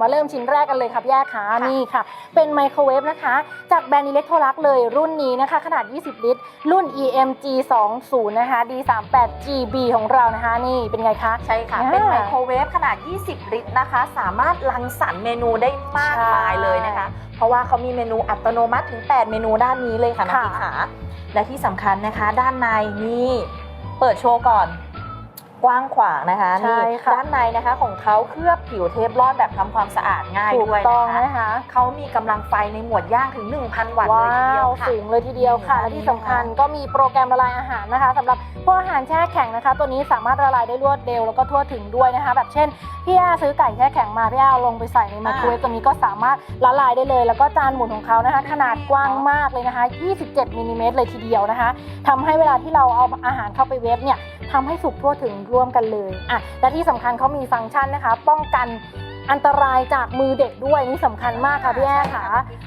มาเริ่มชิ้นแรกกันเลยครับแยกขานี่ค่ะ เป็นไมโครเวฟนะคะ จากแบรนด์อิเล็กโทรลักเลยรุ่นนี้นะคะ ขนาด 20 ลิตร รุ่น EMG 20นะคะ D38 GB ของเรานะคะนี่เป็นไงคะใช่ค่ะอ่าเป็นไมโครเวฟขนาด 20 ลิตรนะคะ สามารถรังสรรค์เมนูได้มากมายเลยนะคะ เพราะว่าเขามีเมนูอัตโนมัติถึง 8 เมนูด้านนี้เลยค่ะน้องค่ะกิ๊กขาและที่สำคัญนะคะ ด้านในนี่เปิดโชว์ก่อน กว้างขวางนะคะใช่นี่ค่ะด้านในนะคะของเขาเคลือบผิวเทฟลอนแบบทำความสะอาดง่ายถูกด้วยต้องนะคะนะคะเขามีกำลังไฟในหมวดย่างถึง 1,000 วัตต์เลยทีเดียวค่ะสูงเลยทีเดียวค่ะอืมและที่สำคัญก็มีโปรแกรมละลายอาหารนะคะสำหรับพวกอาหารแช่แข็งนะคะ ตัวนี้สามารถละลายได้รวดเร็วแล้วก็ทั่วถึงด้วยนะคะ แบบเช่นพี่อาซื้อไก่แช่แข็งมาพี่อาเอาลงไปใส่ในไมโครเวฟตัวนี้ก็สามารถละลายได้เลย แล้วก็จานหมุนของเขานะคะ ขนาดกว้างมากเลยนะคะ 27มิลลิเมตรเลยทีเดียวนะคะทำให้เวลาที่เราเอาอาหารเข้าไปเวฟเนี่ยทำให้สุกทั่วถึงร่วมกันเลยอะและที่สำคัญเขามีฟังก์ชันนะคะ ป้องกันอันตรายจากมือเด็กด้วยนี่สำคัญมากค่ะพี่แอ้ค่ะ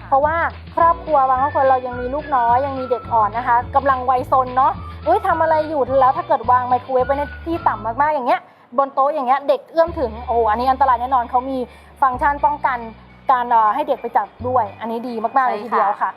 เพราะว่าครอบครัวบางครอบครัวเรายังมีลูกน้อยยังมีเด็กอ่อนนะคะกำลังวัยซนเนาะเอ้ยทำอะไรอยู่แล้วถ้าเกิดวางไมโครเวฟไว้ในที่ต่ำมากๆอย่างเงี้ยบนโต๊ะอย่างเงี้ยเด็กเอื้อมถึงโอ้อันนี้อันตรายแน่นอนเขามีฟังก์ชันป้องกันการเอ่อให้เด็กไปจับด้วย อันนี้ดีมากๆเลยใช่ทีค่ะเดียวค่ะ